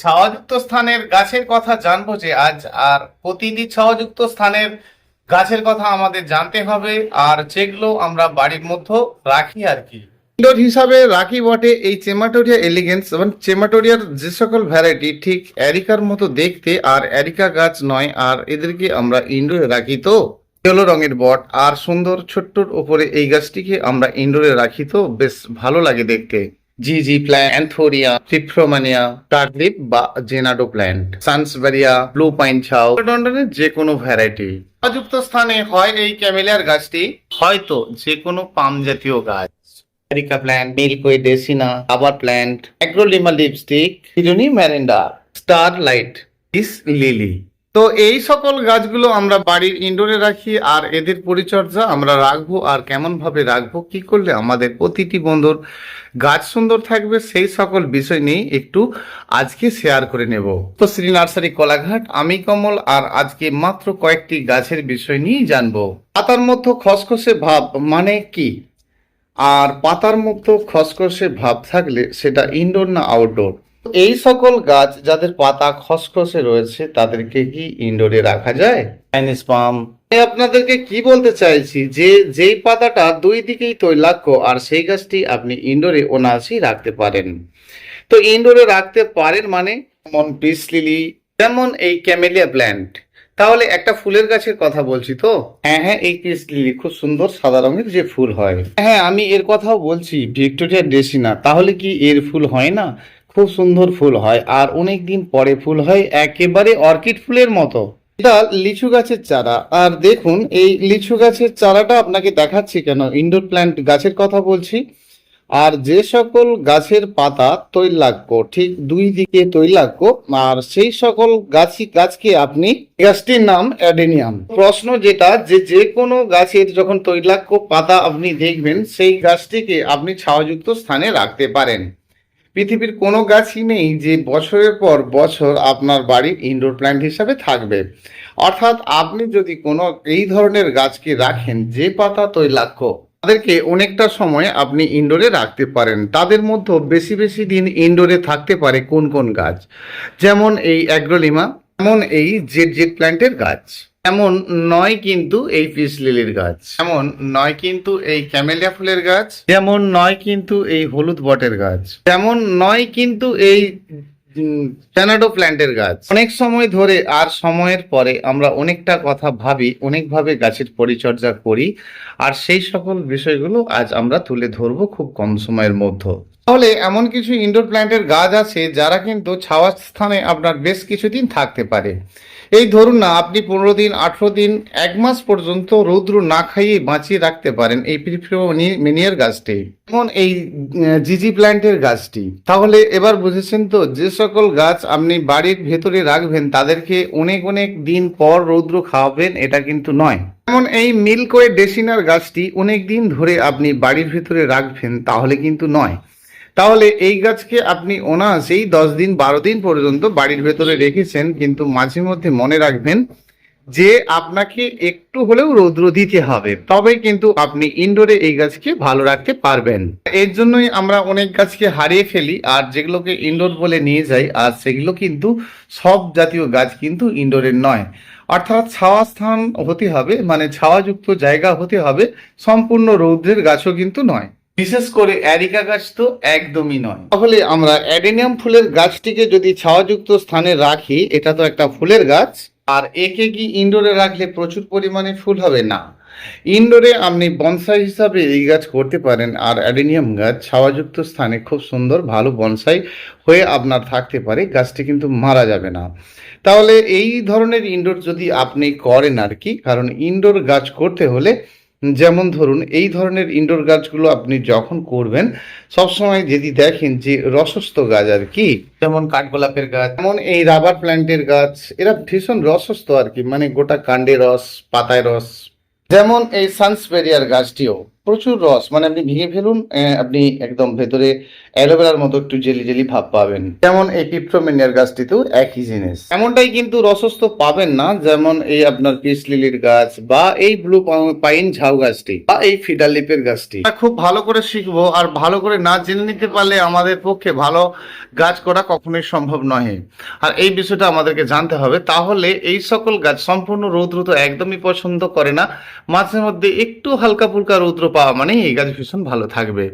ছাওয়াযুক্ত স্থানের গাছের কথা জানব যে আজ আর প্রতিটি ছাওয়াযুক্ত স্থানের গাছের কথা আমাদের জানতে হবে। আর যেগুলো আমরা বাড়ির মধ্যে রাখি আর কি। ইনডোর হিসাবে রাখি বটে এই চেমাটোরিয়া এলিগেন্স এবং চেমাটোরিয়ার যে সকল ভ্যারাইটি ঠিক অ্যারিকার মতো দেখতে আর অ্যারিকা গাছ নয়, আর এদেরকে আমরা ইনডোরে রাখি তো। ইয়েলো রঙের বট, আর সুন্দর ছোট্টর ওপরে এই গাছটিকে আমরা ইনডোরে রাখি তো, বেশ ভালো লাগে দেখতে। জি জি প্ল্যান্ট অ্যান্থোরিয়া ফিপ্রোমানিয়া টার্লিপ বা জেনাডো প্ল্যান্ট সানসবেরিয়া ব্লু পাইন ছাউ লন্ডনের যে কোনো ভ্যারাইটি যুক্ত স্থানে হয় এই ক্যামেলিয়ার গাছটি, হয়তো যে কোনো পাম জাতীয় গাছ। এরিকা প্ল্যান্ট মিল্কওয়ে ডেসিনা আবার প্ল্যান্ট অ্যাগ্রোলিমা লিপস্টিক হিরোনি ম্যারেন্ডা স্টার লাইট ইস লিলি তো এই সকল গাছগুলো আমরা বাড়ির ইনডোরে রাখি আর এদের পরিচর্যা আমরা রাখব আর কেমন ভাবে রাখব, কি করলে আমাদের প্রতিটি বন্ধুর গাছ সুন্দর থাকবে, সেই সকল বিষয় নিয়ে একটু আজকে শেয়ার করে নেব। তো শ্রী নার্সারি কলাঘাট, আমি কমল আর আজকে মাত্র কয়েকটি গাছের বিষয় নিয়ে জানব। পাতার মধ্যে খসখসে ভাব মানে কি? আর পাতার মধ্যে খসখসে ভাব থাকলে সেটা ইনডোর না আউটডোর এই সকল গাছ যাদের পাতা খসখসে রয়েছে তাদেরকে কি ইনডোরে রাখা যায়? চাইনিজ পাম আপনাদেরকে কি বলতে চাইছি যে যেই পাতাটা দুই দিকেই তৈলাক্য আর সেই গাছটি আপনি ইনডোরে অনায়াসেই রাখতে পারেন। তো ইনডোরে রাখতে পারেন মানে যেমন পিস লিলি যেমন এই ক্যামেলিয়া প্ল্যান্ট। তাহলে একটা ফুলের গাছের কথা বলছি তো? হ্যাঁ হ্যাঁ এই পিস লিলি খুব সুন্দর সাদা রঙের যে ফুল হয়। হ্যাঁ আমি এর কথাও বলছি ভিক্টোরিয়া ডেসিনা তাহলে কি এর ফুল হয় না? খুব সুন্দর ফুল হয় আর অনেক দিন পরে ফুল হয় একেবারে অর্কিড ফুলের মতো। এটা লিচু গাছের চারা। আর দেখুন, এই লিচু গাছের চারাটা আপনাকে দেখাচ্ছি কেন? ইনডোর প্ল্যান্ট গাছের কথা বলছি। আর যে সকল গাছের পাতা তৈলাক্য ঠিক দুই দিকে তৈলাক্য আর সেই সকল গাছই গাছকে আপনি গাছটির নাম অ্যাডেনিয়াম। প্রশ্ন যেটা, যে যে কোনো গাছের যখন তৈলাক্য পাতা আপনি দেখবেন, সেই গাছটিকে আপনি ছাওয়াযুক্ত স্থানে রাখতে পারেন। পৃথিবীর কোনো গাছই নেই যে বছরের পর বছর আপনার বাড়ির ইনডোর প্ল্যান্ট হিসাবে থাকবে। অর্থাৎ আপনি যদি কোনো এই ধরনের গাছকে রাখেন, যে পাতা তৈলাক্য তাদেরকে অনেকটা সময় আপনি ইনডোরে রাখতে পারেন। তাদের মধ্যে বেশি বেশি দিন ইনডোরে থাকতে পারে কোন কোন গাছ? যেমন এই অ্যাগ্রোলিমা যেমন এই জেড জেড প্ল্যান্টের গাছ। এমন নয় কিন্তু এই পিস লিলির গাছ। এমন নয় কিন্তু এই ক্যামেলিয়া ফুলের গাছ। যেমন নয় কিন্তু এই হলুদ বটের গাছ। যেমন নয় কিন্তু এই ট্যানাডো প্ল্যান্টের গাছ। অনেক সময় ধরে আর সময়ের পরে আমরা অনেকটা কথা ভাবি, অনেকভাবে গাছের পরিচর্যা করি, আর সেই সকল বিষয়গুলো আজ আমরা তুলে ধরবো খুব কম সময়ের মধ্যে। তাহলে এমন কিছু ইনডোর প্ল্যান্টের গাছ আছে যারা কিন্তু ছাওয়া স্থানে আপনার বেশ কিছুদিন থাকতে পারে। এই ধরুন না, আপনি পনেরো দিন, আঠেরো দিন, এক মাস পর্যন্ত রৌদ্র না খাইয়ে বাঁচিয়ে রাখতে পারেন এই মিনিয়ার গাছটি। যেমন এই জিজি প্ল্যান্টের গাছটি। তাহলে এবার বুঝেছেন তো, যে সকল গাছ আপনি বাড়ির ভেতরে রাখবেন, তাদেরকে অনেক অনেক দিন পর রৌদ্র খাওয়াবেন, এটা কিন্তু নয়। যেমন এই মিল্কওয়ে ডেসিনার গাছটি অনেক দিন ধরে আপনি বাড়ির ভেতরে রাখবেন, তাহলে কিন্তু নয়। তাহলে এই গাছকে আপনি অনায়াসেই দশ দিন, বারো দিন পর্যন্ত বাড়ির ভেতরে রেখেছেন, কিন্তু মাঝে মধ্যে মনে রাখবেন যে আপনাকে একটু হলেও রৌদ্র দিতে হবে। তবে কিন্তু আপনি ইনডোরে এই গাছকে ভালো রাখতে পারবেন। এর জন্যই আমরা অনেক গাছকে হারিয়ে ফেলি, আর যেগুলোকে ইনডোর বলে নিয়ে যাই, আর সেগুলো কিন্তু সব জাতীয় গাছ কিন্তু ইনডোরের নয়। অর্থাৎ ছাওয়া স্থান হতে হবে মানে ছাওয়াযুক্ত জায়গা হতে হবে, সম্পূর্ণ রৌদ্রের গাছও কিন্তু নয়। বিশেষ করে অ্যারিকা গাছ তো একদমই নয়। তাহলে আমরা অ্যাডেনিয়াম ফুলের গাছটিকে যদি ছাওয়াযুক্ত স্থানে রাখি, এটা তো একটা ফুলের গাছ। আর একে কি ইনডোরে রাখলে প্রচুর পরিমাণে ফুল হবে? না। ইনডোরে আপনি বনসাই হিসাবে এই গাছ করতে পারেন, আর অ্যাডেনিয়াম গাছ ছাওয়াযুক্ত স্থানে খুব সুন্দর ভালো বনসাই হয়ে আপনার থাকতে পারে, গাছটি কিন্তু মারা যাবে না। তাহলে এই ধরনের ইনডোর যদি আপনি করেন আর কি, কারণ ইনডোর গাছ করতে হলে যেমন ধরুন, এই ধরনের ইনডোর গাছগুলো আপনি যখন করবেন, সবসময় যদি দেখেন যে রসস্থ গাছ আর কি, যেমন কাঠগোলাপের গাছ, যেমন এই রাবার প্ল্যান্টের গাছ, এরা ভীষণ রসস্থ আর কি মানে গোটা কাণ্ডে রস, পাতায় রস, যেমন এই সানসপেরিয়ার গাছটিও। প্রচুর রস মানে আপনি ভেঙে ফেলুন আপনি একদম ভেতরে অ্যালোভেরার মতো একটু জেলি জেলি ভাব পাবেন। যেমন এই পিপ্টোমেনিয়ার গাছটিতেও একই জিনিস। এমনটাই কিন্তু রসস্থ পাবেন না, যেমন এই আপনার পিস লিলির গাছ বা এই ব্লু পাইন ঝাউ গাছটি বা এই ফিডার লিপের গাছটি। খুব ভালো করে শিখব, আর ভালো করে না জেনে নিতে পারলে আমাদের পক্ষে ভালো গাছ করা কখনোই সম্ভব নয় আর এই বিষয়টা আমাদেরকে জানতে হবে, তাহলে এই সকল গাছ সম্পূর্ণ রৌদ্র তো একদমই পছন্দ করে না, মাঝে মধ্যে একটু হালকা ফুলকা রৌদ্র পাওয়া মানে এই গাছ ভীষণ ভালো থাকবে।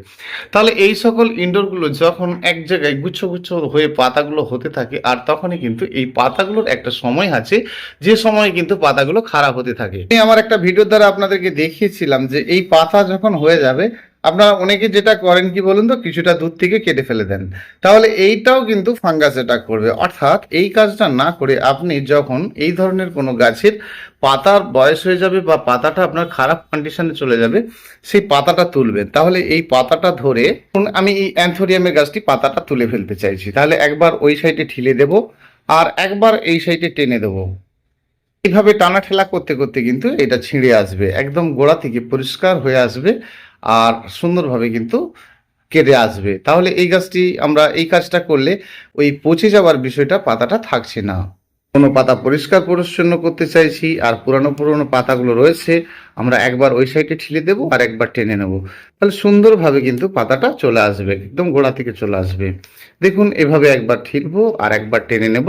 তাহলে এই সকল ইনডোরগুলো যখন এক জায়গায় গুচ্ছ গুচ্ছ হয়ে পাতাগুলো হতে থাকে, আর তখনই কিন্তু এই পাতাগুলোর একটা সময় আছে, যে সময় কিন্তু পাতাগুলো খারাপ হতে থাকে। আমি আমার একটা ভিডিও দ্বারা আপনাদেরকে দেখিয়েছিলাম যে এই পাতা যখন হয়ে যাবে আপনারা অনেকে যেটা করেন কি বলুন তো, কিছুটা দূর থেকে কেটে ফেলে দেন। তাহলে এইটাও কিন্তু ফাঙ্গাস অ্যাটাক করবে। অর্থাৎ এই কাজটা না করে আপনি যখন এই ধরনের কোনো গাছের পাতার বয়স হয়ে যাবে বা পাতাটা আপনার খারাপ কন্ডিশনে চলে যাবে, সেই পাতাটা তুলবেন। তাহলে এই পাতাটা ধরে আমি এই অ্যান্থোরিয়ামের গাছটি পাতাটা তুলে ফেলতে চাইছি। তাহলে একবার ওই সাইডে ঠিলে দেব আর একবার এই সাইডে টেনে দেবো। এইভাবে টানা ঠেলা করতে করতে কিন্তু এটা ছিঁড়ে আসবে। একদম গোড়া থেকে পরিষ্কার হয়ে আসবে আর সুন্দরভাবে কিন্তু কেটে আসবে। তাহলে এই গাছটি আমরা এই কাজটা করলে ওই পচে যাওয়ার বিষয়টা পাতাটা থাকছে না। কোনো পাতা পরিষ্কার পরিচ্ছন্ন করতে চাইছি আর পুরানো পুরনো পাতাগুলো রয়েছে, আমরা একবার ওই সাইডে ঠেলে দেবো আর একবার টেনে নেব। তাহলে সুন্দরভাবে কিন্তু পাতাটা চলে আসবে, একদম গোড়া থেকে চলে আসবে। দেখুন, এভাবে একবার ঠিলবো আর একবার টেনে নেব।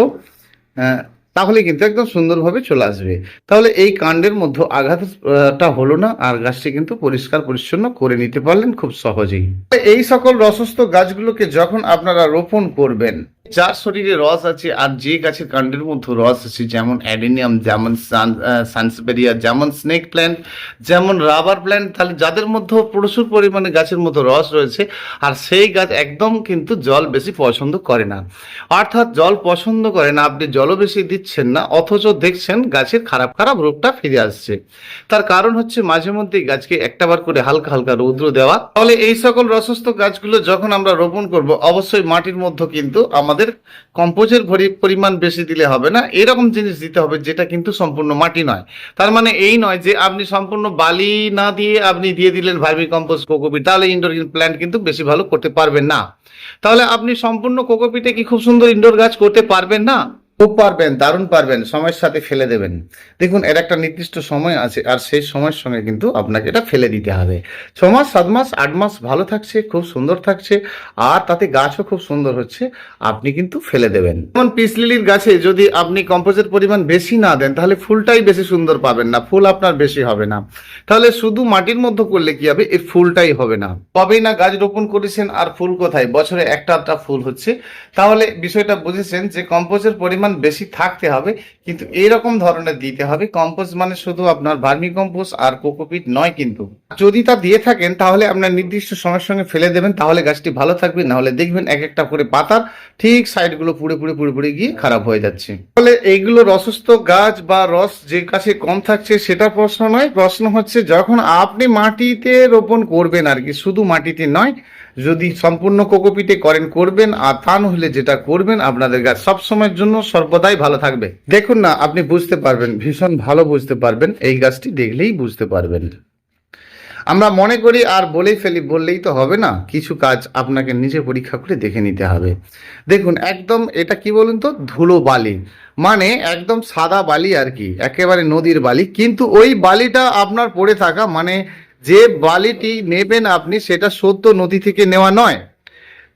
তাহলে কিন্তু একদম সুন্দরভাবে চলে আসবে। তাহলে এই কাণ্ডের মধ্যে আঘাতটা হলো না, আর গাছটি কিন্তু পরিষ্কার পরিচ্ছন্ন করে নিতে পারলেন খুব সহজেই। এই সকল রসস্থ গাছগুলোকে যখন আপনারা রোপণ করবেন যার শরীরে রস আছে আর যে গাছের কাণ্ডের মধ্যে রস আছে, যেমন অ্যাডেনিয়াম, যেমন সানসবেরিয়া, যেমন স্নেক প্ল্যান্ট, যেমন রাবার প্ল্যান্ট, তাহলে যাদের মধ্যে প্রচুর পরিমাণে গাছের মধ্যে রস রয়েছে, আর সেই গাছ একদম কিন্তু জল বেশি পছন্দ করে না। অর্থাৎ জল পছন্দ করে না, আপনি জলও বেশি দিচ্ছেন না, অথচ দেখছেন গাছের খারাপ খারাপ রোগটা ফিরে আসছে। তার কারণ হচ্ছে মাঝে মধ্যে গাছকে একটাবার করে হালকা হালকা রৌদ্র দেওয়া। তাহলে এই সকল রসস্থ গাছগুলো যখন আমরা রোপণ করব, অবশ্যই মাটির মধ্যে কিন্তু আমাদের কম্পোজের ভরি- পরিমাণ বেশি দিলে হবে না। এরকম জিনিস দিতে হবে যেটা কিন্তু সম্পূর্ণ মাটি নয়। তার মানে এই নয় যে আপনি সম্পূর্ণ বালি না দিয়ে আপনি দিয়ে দিলেন ভার্মি কম্পোজ কোকোপিট, তাহলে ইনডোর প্ল্যান্ট কিন্তু বেশি ভালো করতে পারবেন না। তাহলে আপনি সম্পূর্ণ কোকোপিটে কি খুব সুন্দর ইনডোর গাছ করতে পারবেন না? খুব পারবেন, দারুণ পারবেন, সময়ের সাথে ফেলে দেবেন। দেখুন, এর একটা নির্দিষ্ট সময় আছে, আর সেই সময়ের সঙ্গে কিন্তু আপনাকে এটা ফেলে দিতে হবে। ছ মাস, সাত মাস, আট মাস ভালো থাকছে, খুব সুন্দর থাকছে, আর তাতে গাছও খুব সুন্দর হচ্ছে, আপনি কিন্তু ফেলে দেবেন। যেমন পিস লিলির গাছে যদি আপনি কম্পোজের পরিমাণ বেশি না দেন, তাহলে ফুলটাই বেশি সুন্দর পাবেন না, ফুল আপনার বেশি হবে না। তাহলে শুধু মাটির মধ্যে করলে কি হবে? এই ফুলটাই হবে না। কবেই না গাছ রোপণ করেছেন, আর ফুল কোথায়? বছরে একটা আধটা ফুল হচ্ছে। তাহলে বিষয়টা বুঝেছেন যে কম্পোজের পরিমাণ বেশি থাকতে হবে, কিন্তু এরকম ধরনের দিতে হবে। কম্পোজ মানে শুধু আপনার ভার্মি কম্পোজ আর কোকোপিট নয় কিন্তু। যদি তা দিয়ে থাকেন, তাহলে আপনার নির্দিষ্ট সময়ের সঙ্গে ফেলে দেবেন, তাহলে গাছটি ভালো থাকবে। না হলে দেখবেন এক একটা করে পাতার ঠিক সাইডগুলো পুড়ে পুড়ে পুড়ে পুড়ে গিয়ে খারাপ হয়ে যাচ্ছে। তাহলে এইগুলো রসস্থ গাছ বা রস যে গাছে কম থাকছে, সেটা প্রশ্ন নয়। প্রশ্ন হচ্ছে, যখন আপনি মাটিতে রোপণ করবেন আর কি, শুধু মাটিতে নয় যদি সম্পূর্ণ কোকোপিটে করেন, করবেন, আর তা নহলে যেটা করবেন আপনাদের গাছ সবসময়ের জন্য সর্বদাই ভালো থাকবে। দেখুন না, আপনি বুঝতে পারবেন, ভীষণ ভালো বুঝতে পারবেন, এই গাছটি দেখলেই বুঝতে পারবেন। আমরা মনে করি আর বলেই ফেলি, বললেই তো হবে না, কিছু কাজ আপনাকে নিজে পরীক্ষা করে দেখে নিতে হবে। দেখুন, একদম এটা কি বলুন তো, ধুলো বালি। মানে একদম সাদা বালি আর কি, একেবারে নদীর বালি, কিন্তু ওই বালিটা আপনার পড়ে থাকা মানে যে বালিটি নেবেন আপনি, সেটা সত্য নদী থেকে নেওয়া নয়।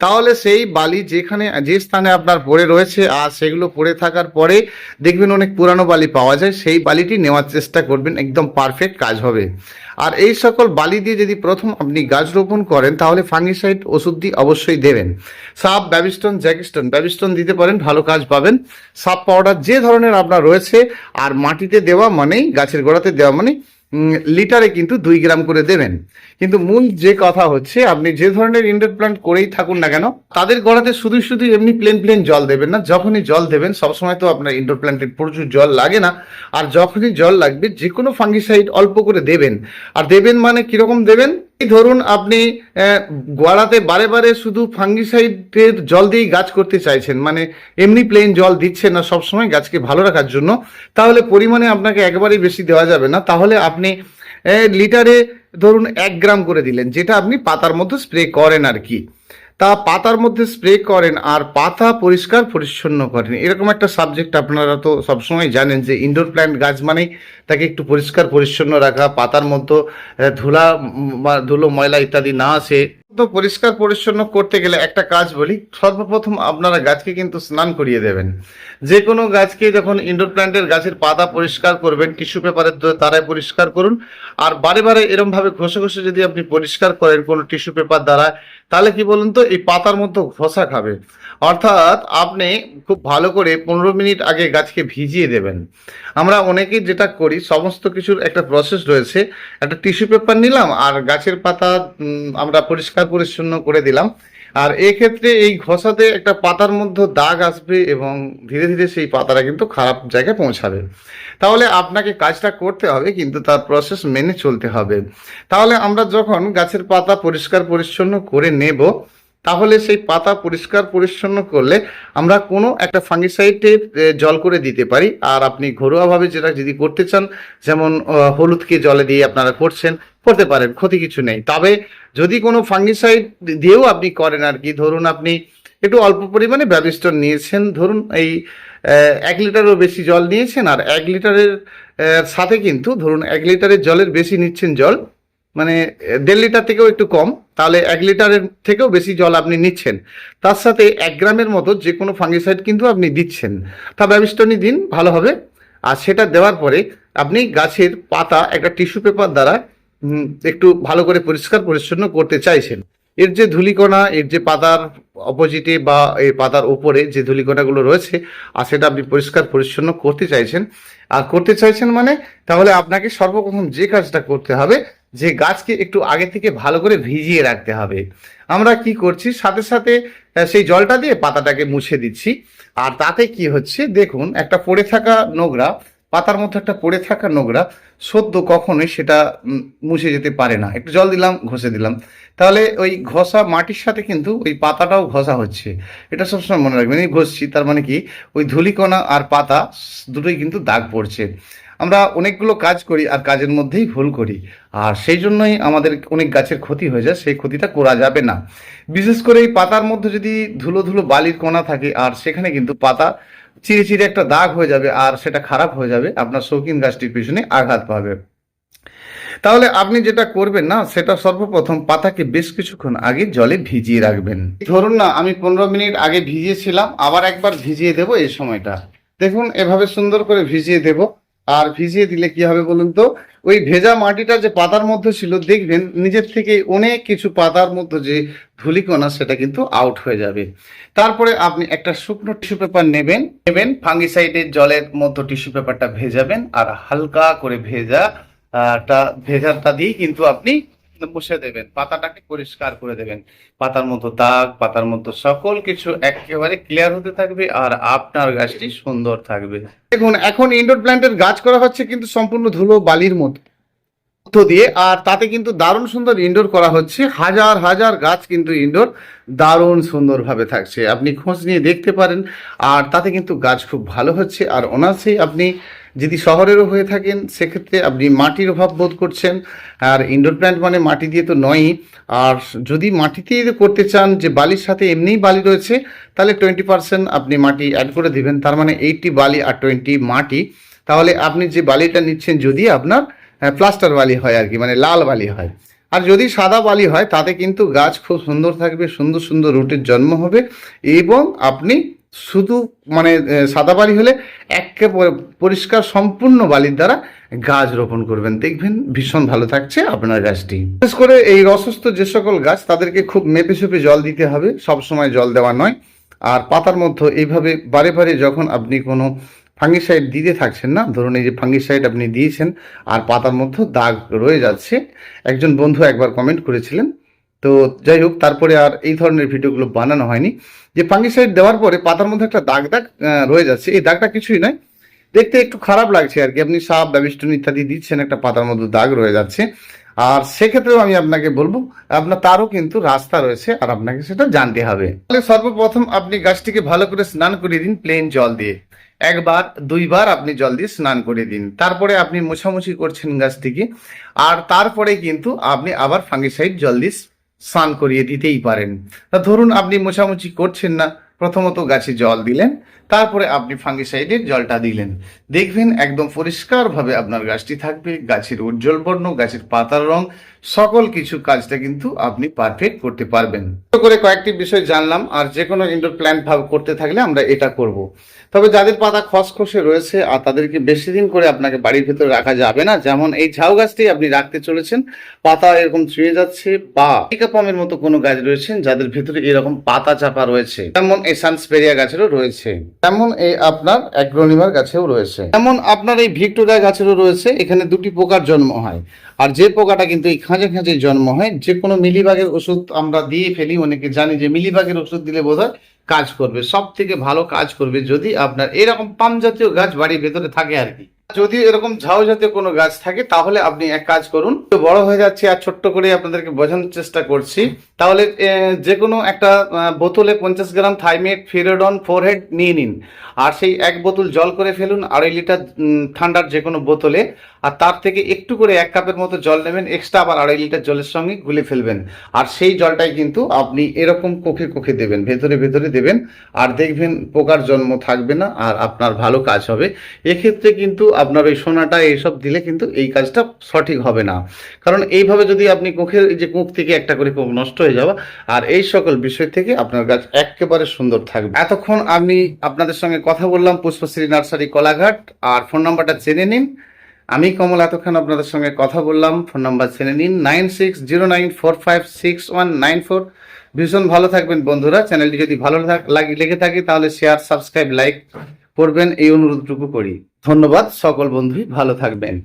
তাহলে সেই বালি যেখানে, যে স্থানে আপনার পড়ে রয়েছে, আর সেগুলো পড়ে থাকার পরে দেখবেন অনেক পুরানো বালি পাওয়া যায়, সেই বালিটি নেওয়ার চেষ্টা করবেন, একদম পারফেক্ট কাজ হবে। আর এই সকল বালি দিয়ে যদি প্রথম আপনি গাছ রোপণ করেন, তাহলে ফাঙ্গিসাইড ওষুধ দিয়ে অবশ্যই দেবেন। সাপ ব্যাবিস্টন জ্যাকিস্টন ব্যাবিস্টন দিতে পারেন, ভালো কাজ পাবেন। সাপ পাউডার যে ধরনের আপনার রয়েছে, আর মাটিতে দেওয়া মানেই, গাছের গোড়াতে দেওয়া মানে লিটারে কিন্তু দুই গ্রাম করে দেবেন। কিন্তু মূল যে কথা হচ্ছে, আপনি যে ধরনের ইন্ডোর প্ল্যান্ট করেই থাকুন না কেন, তাদের গড়াতে শুধু শুধু এমনি প্লেন প্লেন জল দেবেন না। যখনই জল দেবেন, সবসময় তো আপনার ইন্ডোর প্ল্যান্টে প্রচুর জল লাগে না। আর যখনই জল লাগবে যে কোনো ফাঙ্গিসাইড অল্প করে দেবেন। আর দেবেন মানে কীরকম দেবেন? ধরুন আপনি গোয়াড়াতে বারে বারে শুধু ফাঙ্গিসাইডের জল দিয়েই গাছ করতে চাইছেন মানে এমনি প্লেন জল দিচ্ছেন না সবসময় গাছকে ভালো রাখার জন্য, তাহলে পরিমাণে আপনাকে একবারেই বেশি দেওয়া যাবে না। তাহলে আপনি লিটারে ধরুন এক গ্রাম করে দিলেন, যেটা আপনি পাতার মধ্যে স্প্রে করেন আর কি। তা পাতার মধ্যে স্প্রে করেন আর পাতা পরিষ্কার পরিচ্ছন্ন করেন। এরকম একটা সাবজেক্ট আপনারা তো সবসময় জানেন যে ইনডোর প্ল্যান্ট গাছ মানেই তাকে একটু পরিষ্কার পরিচ্ছন্ন রাখা, পাতার মধ্যে ধুলা ধুলো, ময়লা ইত্যাদি না আসে। তো পরিষ্কার পরিচ্ছন্ন করতে গেলে একটা কাজ বলি, সর্বপ্রথম আপনারা গাছকে কিন্তু স্নান করিয়ে দেবেন। যে কোনো গাছকে যখন ইনডোর প্ল্যান্টের গাছের পাতা পরিষ্কার করবেন টিস্যু পেপারের দ্বারাই পরিষ্কার করুন। আর বারে বারে এরম ভাবে ঘষে ঘষে যদি আপনি পরিষ্কার করেন কোনো টিস্যু পেপার দ্বারা তাহলে কি বলুন তো, এই পাতার মতো ঘষা খাবে। অর্থাৎ আপনি খুব ভালো করে পনেরো মিনিট আগে গাছকে ভিজিয়ে দেবেন। আমরা অনেকেই যেটা করি, সমস্ত কিছুর একটা প্রসেস রয়েছে। একটা টিস্যু পেপার নিলাম আর গাছের পাতা আমরা পরিষ্কার পরিচ্ছন্ন করে দিলাম। আর এক্ষেত্রে এই ঘষাতে একটা পাতার মধ্যে দাগ আসবে এবং ধীরে ধীরে সেই পাতাটা কিন্তু খারাপ জায়গায় পৌঁছাবে। তাহলে আপনাকে কাজটা করতে হবে, কিন্তু তার প্রসেস মেনে চলতে হবে। তাহলে আমরা যখন গাছের পাতা পরিষ্কার পরিচ্ছন্ন করে নেব, তাহলে সেই পাতা পরিষ্কার পরিচ্ছন্ন করলে আমরা কোনো একটা ফাঙ্গিসাইডের জল করে দিতে পারি। আর আপনি ঘরোয়াভাবে যেটা যদি করতে চান, যেমন হলুদকে জলে দিয়ে আপনারা করছেন করতে পারেন, ক্ষতি কিছু নেই। তবে যদি কোনো ফাঙ্গিসাইড দিয়েও আপনি করেন আর কি, ধরুন আপনি একটু অল্প পরিমাণে ব্যবিস্টন নিয়েছেন, ধরুন এই এক লিটারও বেশি জল নিয়েছেন আর এক লিটারের সাথে কিন্তু ধরুন এক লিটারের জলের বেশি নিচ্ছেন জল মানে দেড় লিটার থেকেও একটু কম, তাহলে এক লিটারের থেকেও বেশি জল আপনি নিচ্ছেন। তার সাথে এক গ্রামের মতো যে কোনো ফাঙ্গিসাইড কিন্তু আপনি দিচ্ছেন। তা ব্যবিষ্টনী দিন, ভালো হবে। আর সেটা দেওয়ার পরে আপনি গাছের পাতা একটা টিস্যু পেপার দ্বারা একটু ভালো করে পরিষ্কার পরিচ্ছন্ন করতে চাইছেন। এর যে ধূলিকণা, এর যে পাতার অপোজিটে বা এই পাতার উপরে যে ধূলিকণাগুলো রয়েছে, আর সেটা আপনি পরিষ্কার পরিচ্ছন্ন করতে চাইছেন। আর করতে চাইছেন মানে তাহলে আপনাকে সর্বপ্রথম যে কাজটা করতে হবে, যে গাছকে একটু আগে থেকে ভালো করে ভিজিয়ে রাখতে হবে। আমরা কি করছি, সাথে সাথে সেই জলটা দিয়ে পাতাটাকে মুছে দিচ্ছি। আর তাতে কি হচ্ছে, দেখুন, একটা পড়ে থাকা নোংরা পাতার মধ্যে একটা পড়ে থাকা নোংরা, সদ্য কখনোই সেটা মুছে যেতে পারে না। একটু জল দিলাম, ঘষে দিলাম। তাহলে ওই ঘষা মাটির সাথে কিন্তু ওই পাতাটাও ঘষা হচ্ছে। এটা সবসময় মনে রাখবেন, এই ঘষছি, তার মানে কি, ওই ধূলিকণা আর পাতা দুটোই কিন্তু দাগ পড়ছে। আমরা অনেকগুলো কাজ করি আর কাজের মধ্যেই ভুল করি। আর সেই জন্যই আমাদের অনেক গাছের ক্ষতি হয়ে যায়, সেই ক্ষতিটা করা যাবে না। বিশেষ করে এই পাতার মধ্যে যদি ধুলো ধুলো বালির কণা থাকে, আর সেখানে কিন্তু পাতা চিরে চিরে একটা দাগ হয়ে যাবে আর সেটা খারাপ হয়ে যাবে, আপনার শৌখিন গাছটির পিছনে আঘাত পাবে। তাহলে আপনি যেটা করবেন না, সেটা সর্বপ্রথম পাতাকে বেশ কিছুক্ষণ আগে জলে ভিজিয়ে রাখবেন। ধরুন না, আমি পনেরো মিনিট আগে ভিজিয়েছিলাম, আবার একবার ভিজিয়ে দেব এই সময়টা। দেখুন, এভাবে সুন্দর করে ভিজিয়ে দেব। আর ভিজিয়ে দিলে কি হবে বলুন তো? ওই ভেজা মাটিটা যে পাতার মধ্যে ছিল, দেখবেন নিজের থেকে অনেক কিছু পাতার মধ্যে যে ধুলিকণা, সেটা কিন্তু আউট হয়ে যাবে। তারপরে আপনি একটা শুকনো টিস্যু পেপার নেবেন নেবেন ফাঙ্গিসাইডের জলের মধ্যে টিস্যু পেপারটা ভেজাবেন, আর হালকা করে ভেজা টা, ভেজাটা দিয়ে কিন্তু আপনি মুছে দেবেন, পাতাটাকে পরিষ্কার করে দেবেন। পাতার মতো দাগ, পাতার মতো সকল কিছু একেবারে ক্লিয়ার হতে থাকবে আর আপনার গাছটি সুন্দর থাকবে। দেখুন, এখন ইনডোর প্ল্যান্টের গাছ করা হচ্ছে কিন্তু সম্পূর্ণ ধুলো বালির মতো দিয়ে, আর তাতে কিন্তু দারুণ সুন্দর ইনডোর করা হচ্ছে। হাজার হাজার গাছ কিন্তু ইনডোর দারুণ সুন্দরভাবে থাকছে। আপনি খোঁজ নিয়ে দেখতে পারেন, আর তাতে কিন্তু গাছ খুব ভালো হচ্ছে। আর অনার্সেই আপনি যদি শহরেরও হয়ে থাকেন, সেক্ষেত্রে আপনি মাটির অভাব বোধ করছেন। আর ইনডোর প্ল্যান্ট মানে মাটি দিয়ে তো নয়ই। আর যদি মাটিতে করতে চান যে বালির সাথে এমনিই বালি রয়েছে, তাহলে টোয়েন্টি পার্সেন্ট আপনি মাটি অ্যাড করে দিবেন। তার মানে এইটটি বালি আর টোয়েন্টি মাটি। তাহলে আপনি যে বালিটা নিচ্ছেন, যদি আপনার প্লাস্টার বালি হয় আর কি মানে লাল বালি হয়। আর যদি সাদা বালি হয়, তাতে কিন্তু গাছ খুব সুন্দর থাকবে, সুন্দর সুন্দর রুটের জন্ম হবে। এবং আপনি শুধু মানে সাদা বালি হলে একেবারে পরিষ্কার সম্পূর্ণ বালির দ্বারা গাছ রোপণ করবেন। দেখবেন ভীষণ ভালো থাকছে আপনার গাছটি। বিশেষ করে এই অসুস্থ যে সকল গাছ, তাদেরকে খুব মেপে চেপে জল দিতে হবে। সব সময় জল দেওয়া নয়। আর পাতার মধ্যে এইভাবে বারে বারে যখন আপনি কোনো ফাঙ্গিসাইড দিতে থাকছেন না, ধরুন এই যে ফাঙ্গিসাইড আপনি দিয়েছেন, আর পাতার মধ্যে দাগ রয়ে যাচ্ছে। একজন বন্ধু একবার কমেন্ট করেছিলেন তো যাই হোক, তারপরে আর এই ধরনের ভিডিওগুলো বানানো হয়নি। যে ফাঙ্গিসাইড দেওয়ার পরে পাতার মধ্যে একটা দাগ দাগ রয়ে যাচ্ছে। এই দাগটা কিছুই নয়। দেখতে একটু খারাপ লাগছে আর কি। আপনি সাপ, ব্যবিষ্টন ইত্যাদি দিচ্ছেন, একটা পাতার মধ্যে দাগ রয়ে যাচ্ছে। আর সেক্ষেত্রেও আমি আপনাকে বলব, আপনার তারও কিন্তু রাস্তা রয়েছে আর আপনাকে সেটা জানতে হবে। তাহলে সর্বপ্রথম আপনি গাছটিকে ভালো করে স্নান করিয়ে দিন প্লেন জল দিয়ে। একবার, দুইবার আপনি জল দিয়ে স্নান করে দিন। তারপরে আপনি মোছামুছি করছেন গাছটিকে। আর তারপরে কিন্তু আপনি আবার ফাঙ্গিসাইড জল দিয়ে স্নান করিয়ে দিতেই পারেন। তা ধরুন আপনি মোছামুছি করছেন না, প্রথমত গাছে জল দিলেন, তারপরে আপনি ফাঙ্গিসাইডের জলটা দিলেন। দেখবেন একদম পরিষ্কারভাবে আপনার গাছটি থাকবে, গাছের উজ্জ্বল বর্ণ, গাছের পাতার রং সকল কিছু কাজটা কিন্তু আপনি পারফেক্ট করতে পারবেন। করে কয়েকটি বিষয় জানলাম, আর যে কোনো ইনডোর প্ল্যান্ট ভাব করতে থাকলে আমরা এটা করব। তবে যাদের পাতা খসখসে রয়েছে, আর তাদেরকে বেশি দিন করে আপনাকে বাড়ির ভেতরে রাখা যাবে না, যেমন এই ঝাউ গাছটি আপনি রাখতে চলেছেন, পাতা এরকম ছুঁয়ে যাচ্ছে, বা টিকাপামের মতো কোনো গাছ রয়েছেন যাদের ভেতরে এরকম পাতা চাপা রয়েছে, যেমন এই সানস্পেরিয়া গাছেরও রয়েছে, তেমন এই আপনার অ্যাগ্রোনিমার গাছেও রয়েছে। যেমন আপনার এই ভিক্টোরিয়া গাছেরও রয়েছে, এখানে দুটি পোকার জন্ম হয়, আর যে পোকাটা কিন্তু এই খাঁজে খাঁজে জন্ম হয়, যে কোনো মিলিবাগের ওষুধ আমরা দিয়ে ফেলি, অনেকে জানি যে মিলিবাগের ওষুধ দিলে বোধহয় কাজ করবে। সব থেকে ভালো কাজ করবে যদি আপনার এরকম পাম জাতীয় গাছ বাড়ির ভেতরে থাকে আর কি। যদি এরকম ঝাউ জাতীয় কোনো গাছ থাকে, তাহলে আপনি এক কাজ করুন বড় হয়ে যাচ্ছে আর ছোট্ট করে আপনাদেরকে বোঝানোর চেষ্টা করছি। তাহলে যে কোনো একটা বোতলে পঞ্চাশ গ্রাম থাইমেট ফিরোডন, ফোরহেড নিয়ে নিন। আর সেই এক বোতল জল করে ফেলুন, আড়াই লিটার ঠান্ডার যে কোনো বোতলে। আর তার থেকে একটু করে এক কাপের মতো জল নেবেন এক্সট্রা আবার আড়াই লিটার জলের সঙ্গে গুলে ফেলবেন। আর সেই জলটাই কিন্তু আপনি এরকম কোখে কোখে দেবেন, ভেতরে ভেতরে দেবেন, আর দেখবেন পোকার জন্ম থাকবে না আর আপনার ভালো কাজ হবে। এক্ষেত্রে কিন্তু আপনার ওই সোনাটা এইসব দিলে কিন্তু এই কাজটা সঠিক হবে না। কারণ এইভাবে যদি আপনি কোখের যে কোখ থেকে একটা করে কোখ নষ্ট হয়ে যাওয়া, আর এই সকল বিষয় থেকে আপনার গাছ একেবারে সুন্দর থাকবে। এতক্ষণ আমি আপনাদের সঙ্গে কথা বললাম পুষ্পশ্রী নার্সারি কলাঘাট, আর ফোন নাম্বারটা জেনে নিন। আমি কমল এতক্ষণ আপনাদের সঙ্গে কথা বললাম। ফোন নাম্বার জেনে নিন nine six zero nine four five six one nine four. ভীষণ ভালো থাকবেন বন্ধুরা। চ্যানেলটি যদি ভালো লাগ- লাগে থাকে, তাহলে শেয়ার সাবস্ক্রাইব লাইক করবেন। এই অনুরোধটুকু করি। ধন্যবাদ। সকল বন্ধুই ভালো থাকবেন।